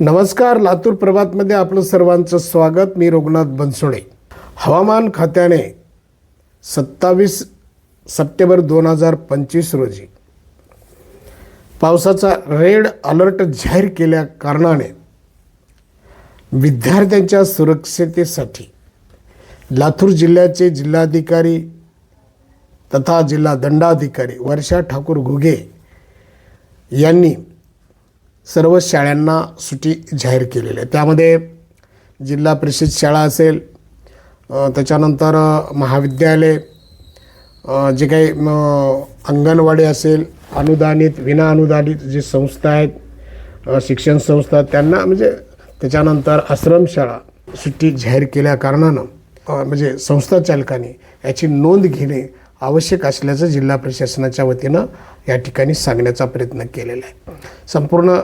नमस्कार लातूर प्रभातमध्ये आपलं सर्वांचं स्वागत. मी रघुनाथ बनसोडे. हवामान खात्याने सत्तावीस सप्टेंबर दोन हजार पंचवीस रोजी पावसाचा रेड अलर्ट जाहीर केल्या कारणाने विद्यार्थ्यांच्या सुरक्षितेसाठी लातूर जिल्ह्याचे जिल्हाधिकारी तथा जिल्हा दंडाधिकारी वर्षा ठाकूर घुगे यांनी सर्व शाळांना सुट्टी जाहीर केलेली आहे त्यामध्ये जिल्हा परिषद शाळा असेल त्याच्यानंतर महाविद्यालय जे काही अंगणवाडी असेल अनुदानित विना अनुदानित जे संस्था आहेत शिक्षण संस्था त्यांना म्हणजे त्याच्यानंतर आश्रमशाळा सुट्टी जाहीर केल्या कारणानं म्हणजे संस्था चालकाने याची नोंद घेणे आवश्यक असल्याचं जिल्हा प्रशासनाच्या वतीनं या ठिकाणी सांगण्याचा प्रयत्न केलेला आहे. संपूर्ण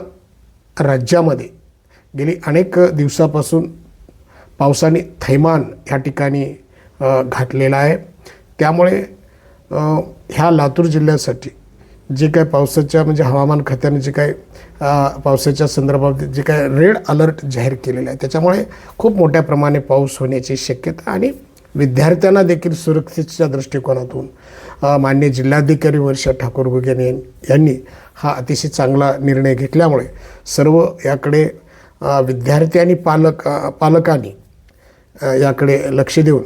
राज्यामध्ये गेली अनेक दिवसापासून पावसाने थैमान ह्या ठिकाणी घातलेला आहे. त्यामुळे ह्या लातूर जिल्ह्यासाठी जे काय पावसाच्या म्हणजे हवामान खात्याने जे काय पावसाच्या संदर्भात जे काय रेड अलर्ट जाहीर केलेलं आहे त्याच्यामुळे खूप मोठ्या प्रमाणे पाऊस होण्याची शक्यता आणि विद्यार्थ्यांना देखील सुरक्षेच्या दृष्टिकोनातून मान्य जिल्हाधिकारी वर्षा ठाकूर गुगेने यांनी हा अतिशय चांगला निर्णय घेतल्यामुळे सर्व याकडे विद्यार्थी आणि पालक पालकांनी याकडे लक्ष देऊन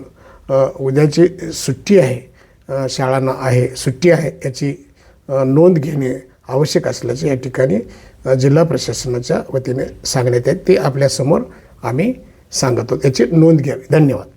उद्याची सुट्टी आहे शाळांना आहे सुट्टी आहे याची नोंद घेणे आवश्यक असल्याचं या ठिकाणी जिल्हा प्रशासनाच्या वतीने सांगण्यात येत. ते आपल्यासमोर आम्ही सांगतो याची नोंद घ्यावी. धन्यवाद.